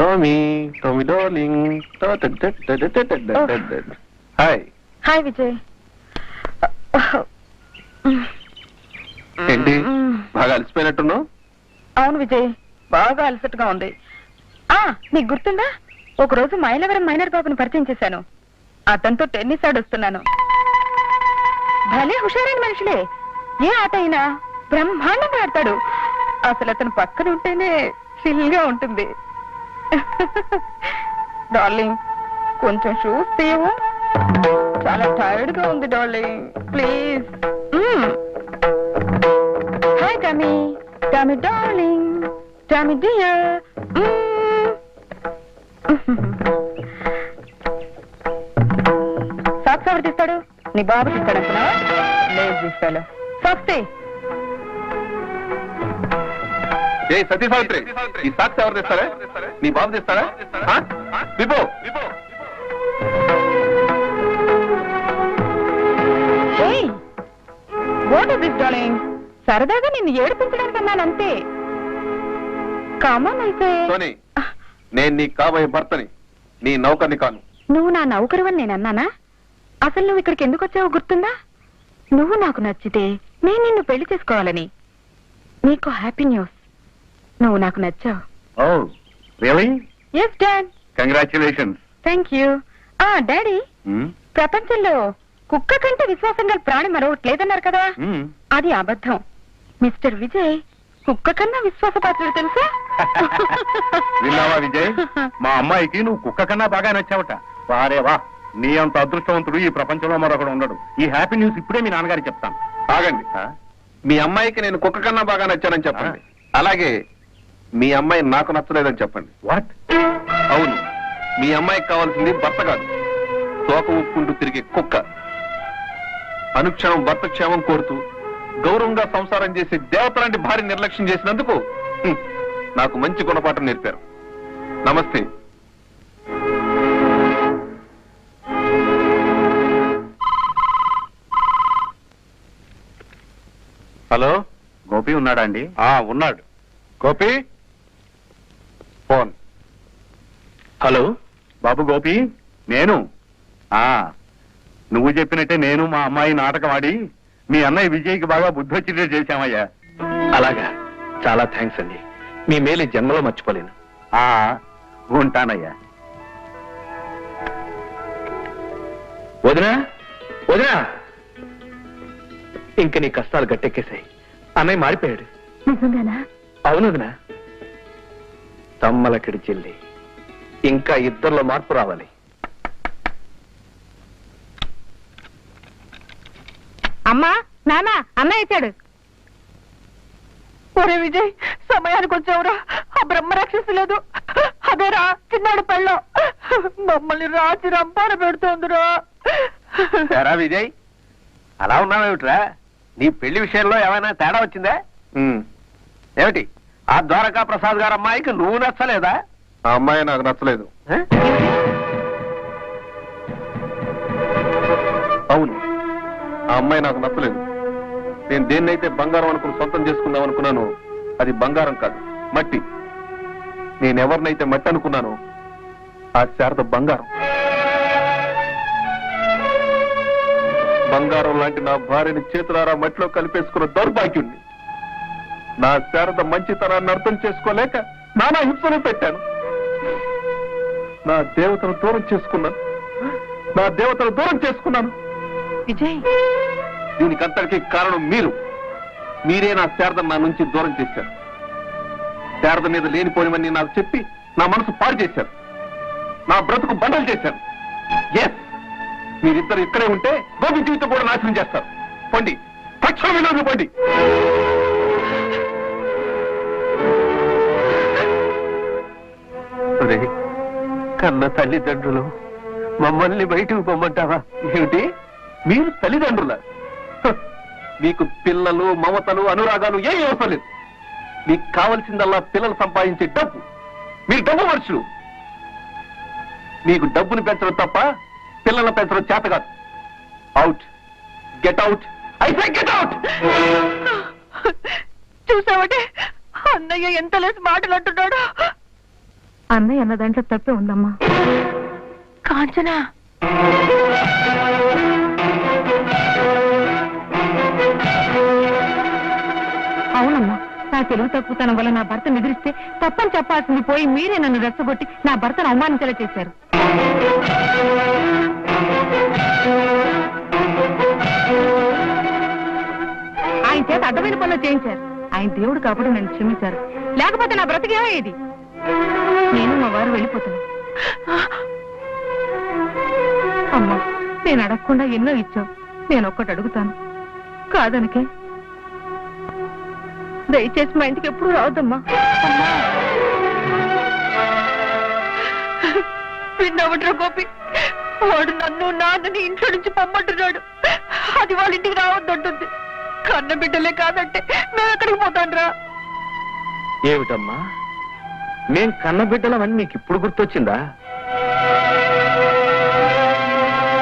Tommy Tommy darling hi hi Vijay ఏంటి? బాగా అలసిపోయినట్టున్నావు? అవును విజయ్ బాగా అలసటగా ఉంది. ఆ నీకు గుర్తుందా? ఒక రోజు మైలవరం మైనర్ బాబుని పరిచయం చేశాను. అతనితో టెన్నిస్ ఆడొస్తున్నాను. భలే హుషారైన మనుషులే. ఏ ఆట అయినా బ్రహ్మాండంగా ఆడతాడు. అసలు అతను పక్కన ఉంటేనే చిల్గా ఉంటుంది. డార్లింగ్ కొంచెం షూస్ తీయవు చాలా టైర్డ్గా ఉంది darling please hi Tommy Tommy darling Tommy dear socks ఎవరు తీస్తాడు? నీ బాబు తీస్తాడు అంటున్నావా? లేదు తీస్తాడు. సాక్స్ ఏ సతీ సావిత్రి ఈ సాక్షి ఎవరు తెస్తారా నీ బాబు తెస్తారా వాట్ ఇస్ డార్లింగ్ సరదాగా నిన్ను ఏడిపించడానికి అన్నాను అంతే కామన్ అయితే నేను నీ కాబోయే భర్తని నీ నౌకర్ని కాను. నువ్వు నా నౌకరువని నేను అన్నానా? అసలు నువ్వు ఇక్కడికి ఎందుకు వచ్చావో గుర్తుందా? నువ్వు నాకు నచ్చితే నేను నిన్ను పెళ్ళి చేసుకోవాలని. నీకు హ్యాపీ న్యూస్ నువ్వు నాకు నచ్చావు. ఓ really yes dad congratulations thank you ఆ డాడీ ప్రపంచంలో కుక్క కంటే విశ్వాసం గల ప్రాణి మరొకటి లేదన్నారు కదా అది అబద్ధం. మిస్టర్ విజయ్ కుక్క కన్నా విశ్వాసపాత్రుడు తెలుసా? విన్నావా విజయ్? మా అమ్మాయికి నువ్వు కుక్క కన్నా బాగా నచ్చావట. వారే వా నీ అంత అదృష్టవంతుడు ఈ ప్రపంచంలో మరొకడు ఉండడు. ఈ హ్యాపీ న్యూస్ ఇప్పుడే మీ నాన్నగారికి చెప్తాను. ఆగండి. మీ అమ్మాయికి నేను కుక్క కన్నా బాగా నచ్చానని చెప్పండి. అలాగే మీ అమ్మాయి నాకు నచ్చలేదని చెప్పండి. వాట్ అవును. మీ అమ్మాయికి కావాల్సింది భర్త కాదు. తోక ఊపుకుంటూ తిరిగే కుక్క. అనుక్షణం భర్త క్షేమం కోరుతూ గౌరవంగా సంసారం చేసే దేవత లాంటి భార్య నిర్లక్ష్యం చేసినందుకు నాకు మంచి గుణపాఠం నేర్పారు. నమస్తే. హలో గోపి ఉన్నాడా అండి? ఆ ఉన్నాడు. గోపి? ఫోన్. హలో? బాబు గోపి నేను? ఆ నువ్వు చెప్పినట్టే నేను మా అమ్మాయి నాటకం ఆడి మీ అన్నయ్య విజయ్కి బాగా బుద్ధి వచ్చేటట్టు చేశామయ్యా. అలాగా. చాలా థ్యాంక్స్ అండి. మీ మేలు జన్మలో మర్చిపోలేను. ఆ ఉంటానయ్యా. వదినా వదినా! ఇంక నీ కష్టాలు గట్టెక్కేశాయి. అన్నయ్య మారిపోయాడు. నిజంగానా? అవును వదినా. తమ్మలక్కడి చెల్లి ఇంకా ఇద్దరిలో మార్పు రావాలి. అమ్మా నాన్న అన్న ఇచ్చాడు ఒరే విజయ్ సమయానికి వచ్చావురా. ఆ బ్రహ్మ రాక్షసు లేదు అదేరా చిన్నాడు పెళ్ళం. మమ్మల్ని రాచి రంపాన పెడుతోందిరా. ఎరా విజయ్ అలా ఉన్నావేమిట్రా? నీ పెళ్ళి విషయంలో ఏమైనా తేడా వచ్చిందా? ఏమిటి? ఆ ద్వారకా ప్రసాద్ గారు అమ్మాయికి నువ్వు నచ్చలేదా? ఆ అమ్మాయి నాకు నచ్చలేదు? అవును. ఆ అమ్మాయి నాకు నచ్చలేదు. నేను దేన్నైతే బంగారం అనుకుని సొంతం చేసుకుందాం అనుకున్నాను అది బంగారం కాదు మట్టి. నేను ఎవరినైతే మట్టి అనుకున్నానో ఆ శారద బంగారం. బంగారం లాంటి నా భార్యని చేతులారా మట్టిలో కలిపేసుకున్న దౌర్భాగ్యుణ్ణి. నా శారద మంచితనాన్ని అర్థం చేసుకోలేక నానా హింసలు పెట్టాను. నా దేవతను దూరం చేసుకున్నాను. నా దేవతను దూరం చేసుకున్నాను. విజయ్. దీనికంతటికి కారణం మీరు. మీరే నా శారద నా నుంచి దూరం చేశారు. శారద మీద లేనిపోనివన్నీ నాకు చెప్పి నా మనసు పాడు చేశారు. నా బ్రతుకు బండలు చేశారు. ఎస్ మీరిద్దరు ఇక్కడే ఉంటే గోపి జీవితం కూడా నాశనం చేస్తారు. పండి. తక్షణ వినోదు పండి. కన్న తల్లిదండ్రులు. మమ్మల్ని బయటకు పొమ్మంటావా? ఏమిటి? మీరు తల్లిదండ్రుల? మీకు పిల్లలు మమతలు అనురాగాలు ఏ అవసరం మీకు కావలసిందల్లా పిల్లలు సంపాదించే డబ్బు. మీరు డబ్బు మనుషులు. మీకు డబ్బును పెంచడం తప్ప పిల్లలను పెంచడం చేత కాదు. Out get out I get out చూసావంటే? అన్నయ్య ఎంత లేసి మాటలు అంటున్నాడు. అన్నయ్య అన్న దాంట్లో తప్పే ఉందమ్మా. కాంచనా! అవునమ్మా నా తెలుగు తక్కువతనం వల్ల నా భర్త నిద్రిస్తే తప్పని చెప్పాల్సింది పోయి మీరే నన్ను రెచ్చగొట్టి నా భర్తను అవమానించేలా చేశారు. ఆయన చేత అడ్డమైన పనులు చేయించారు. ఆయన దేవుడు కాబట్టి నన్ను క్షమించారు. లేకపోతే నా బ్రతికేమయ్యేది? నేను మా వారు వెళ్ళిపోతున్నాను అమ్మా నేను అడగకుండా ఎన్నో ఇచ్చావు. నేను ఒక్కటి అడుగుతాను. కాదనకే. దయచేసి మా ఇంటికి ఎప్పుడు రావద్దమ్మా. విన్నావట్రా గోపి? వాడు నన్ను నాన్నని ఇంట్లో నుంచి పొమ్మంటున్నాడు. అది వాళ్ళ ఇంటికి రావద్దంటుంది కన్న బిడ్డలే కాదంటే మేము ఎక్కడికి పోతాండ్రా? ఏమిటమ్మా? మేం కన్నబిడ్డలమని నీకు ఇప్పుడు గుర్తొచ్చిందా?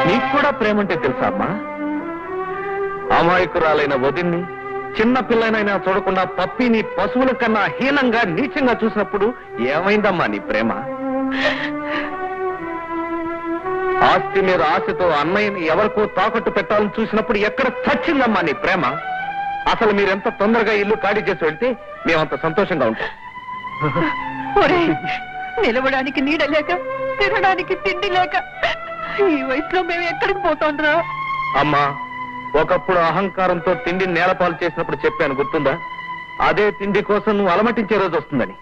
నీకు కూడా ప్రేమంటే తెలుసా అమ్మా? అమాయకురాలైన వదిన్ని చిన్న పిల్లనైనా చూడకుండా పప్పిని పశువుల కన్నా హీనంగా నీచంగా చూసినప్పుడు ఏమైందమ్మా నీ ప్రేమ? ఆస్తి మీద ఆశతో అన్నయ్యని ఎవరికో తాకట్టు పెట్టాలని చూసినప్పుడు ఎక్కడ చచ్చిందమ్మా నీ ప్రేమ? అసలు మీరెంత తొందరగా ఇల్లు ఖాళీ చేసి వెళ్తే మేమంత సంతోషంగా ఉంటాం. నిలవడానికి నీడ లేక తినడానికి తిండి లేక ఈ వయసులో మేము ఎక్కడికి పోతాండ్రా? అమ్మా ఒకప్పుడు అహంకారంతో తిండి నేలపాలు చేసినప్పుడు చెప్పాను గుర్తుందా? అదే తిండి కోసం నువ్వు అలమటించే రోజు వస్తుందని.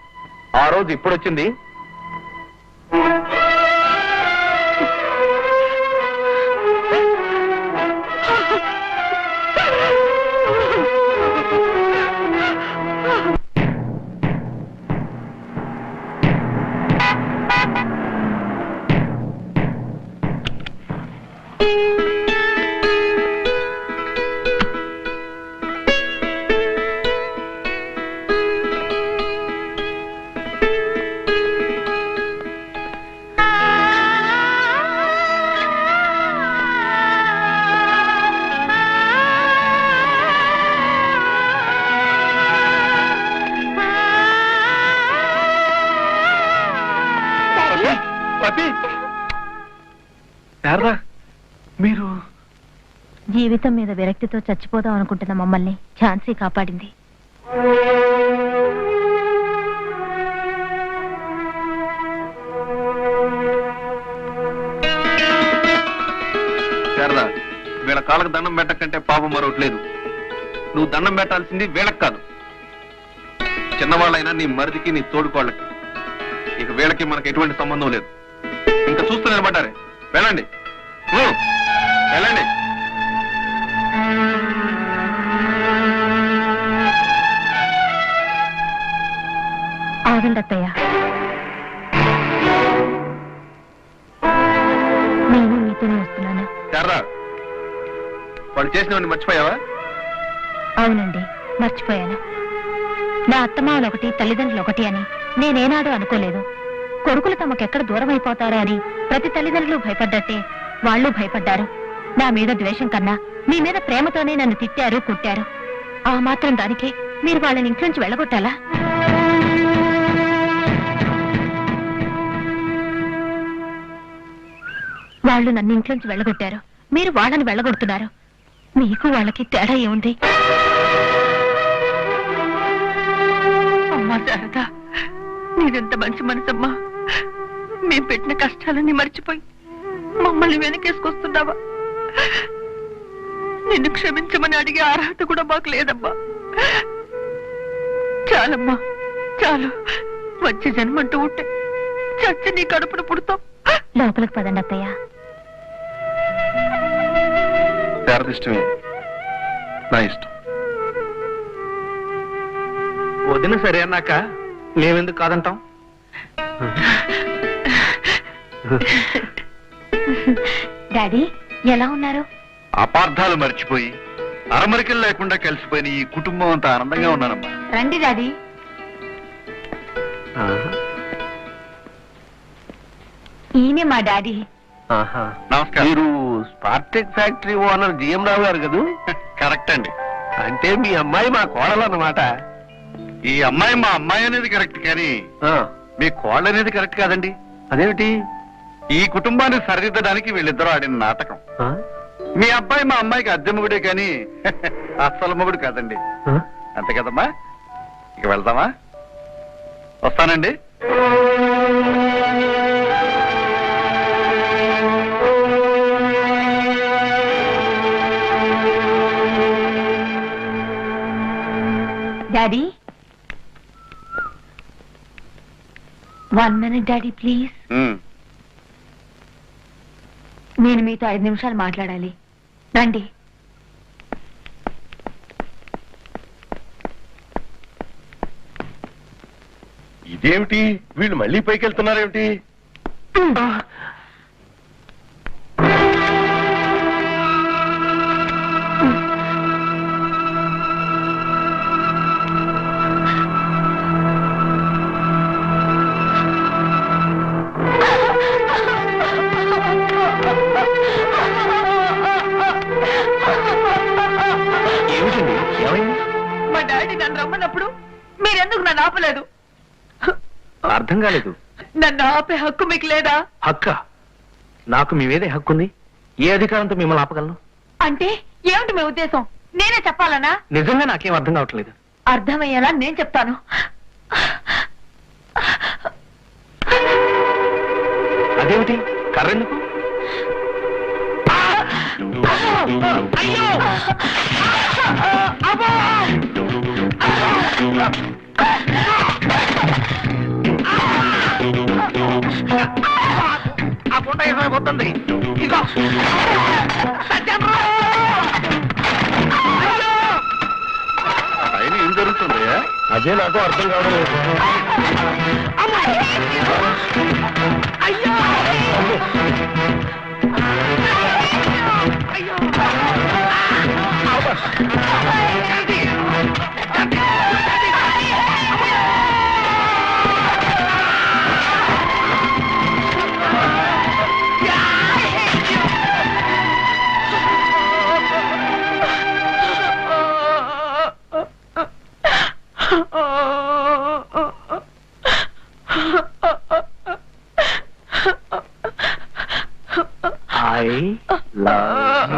ఆ రోజు ఇప్పుడొచ్చింది? జీవితం మీద విరక్తితో చచ్చిపోదాం అనుకుంటున్న మమ్మల్ని ఝాన్సీ కాపాడింది. శారదా వీళ్ళ కాళ్ళకు దండం పెట్టకంటే పాపం మరొకట్లేదు. నువ్వు దండం పెట్టాల్సింది వీళ్ళకి కాదు. చిన్నవాళ్ళైనా నీ మరిదికి నీ తోడుకోళ్ళకి. ఇక వీళ్ళకి మనకి ఎటువంటి సంబంధం లేదు. ఇంకా చూస్తూ నిలబడ్డారే. వెళ్ళండి. వెళ్ళండి. ఆగండి అత్తయ్య నేను మీతోనే వస్తున్నాను. వాళ్ళు చేసినవన్నీ మర్చిపోయావా? అవునండి మర్చిపోయాను. నా అత్తమామలు ఒకటి తల్లిదండ్రులు ఒకటి అని నేనేనాడు అనుకోలేదు. కొడుకులు తమకెక్కడ దూరం అయిపోతారా అని ప్రతి తల్లిదండ్రులు భయపడ్డట్టే వాళ్ళు భయపడ్డారు. నా మీద ద్వేషం కన్నా మీ మీద ప్రేమతోనే నన్ను తిట్టారు కుట్టారు. ఆ మాత్రం దానికి మీరు వాళ్ళని ఇంట్లోంచి వెళ్ళగొట్టాలా? వాళ్ళు నన్ను ఇంట్లోంచి వెళ్ళగొట్టారు. మీరు వాళ్ళని వెళ్ళగొడుతున్నారు. మీకు వాళ్ళకి తేడా ఏముంది? అమ్మా శారదా నీదెంత మంచి మనసమ్మా. మేం పెట్టిన కష్టాలన్నీ మర్చిపోయి మమ్మల్ని వెనకేసుకొస్తున్నావా? నిన్ను క్షమించమని అడిగే అర్హత కూడా మాకు లేదమ్మా. చాలమ్మా చాలు. వచ్చే జన్మంటూ ఉంటే చచ్చి నీ కడుపును పుడతాం. లోపలికి పదండి అత్తయ్య. శారద ఇష్టమే నా ఇష్టం. వదిన సరే అన్నాక మేమెందుకు కాదంటాం? డాడీ ఎలా ఉన్నారు? అపార్థాలు మర్చిపోయి అరమరికలు లేకుండా కలిసిపోయిన ఈ కుటుంబం అంతా ఆనందంగా ఉన్నానమ్మా. రండి డాడీ. ఈయనే మా డాడీ. నమస్కారం. మీరు Spartek factory owner GM Rao గారు కదూ? కరెక్ట్ అండి. అంటే మీ అమ్మాయి మా కోడలు అన్నమాట. ఈ అమ్మాయి మా అమ్మాయి అనేది కరెక్ట్ కానీ మీ కోళ్ళు అనేది కరెక్ట్ కాదండి. అదేమిటి? ఈ కుటుంబాన్ని సరిదిద్దడానికి వీళ్ళిద్దరూ ఆడిన నాటకం. మీ అబ్బాయి మా అమ్మాయికి అద్దె మొగుడే కానీ అస్సలు మొగుడు కాదండి. అంతే కదమ్మా? ఇక వెళ్దామా? వస్తానండి. Daddy. One minute daddy please um. నేను మీతో ఐదు నిమిషాలు మాట్లాడాలి. రండి. ఇదేమిటి? వీళ్ళు మళ్ళీ పైకి వెళ్తున్నారేమిటి అర్థం కాలేదు నన్ను ఆపే హక్కు మీకు లేదా? హక్క? నాకు మీ మీదే హక్కు ఉంది ఏ అధికారంతో మిమ్మల్ని ఆపగలను? అంటే ఏమిటి మీ ఉద్దేశం? నేనే చెప్పాలనా? నిజంగా నాకేం అర్థం కావట్లేదు. అర్థమయ్యేలా నేను చెప్తాను. అదేమిటి? కర్రెందుకు? ఆ ఇదిగో ఆయన ఏం జరుగుతుంది అదే నాకు అర్థం కావడం లేదు. ఐ లవ్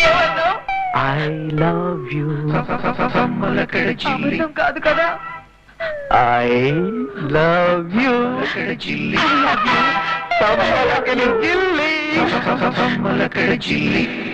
ఏమన్నావు ఐ లవ్ యూ. అబద్ధం కాదు కదా? I love you. జిల్లి.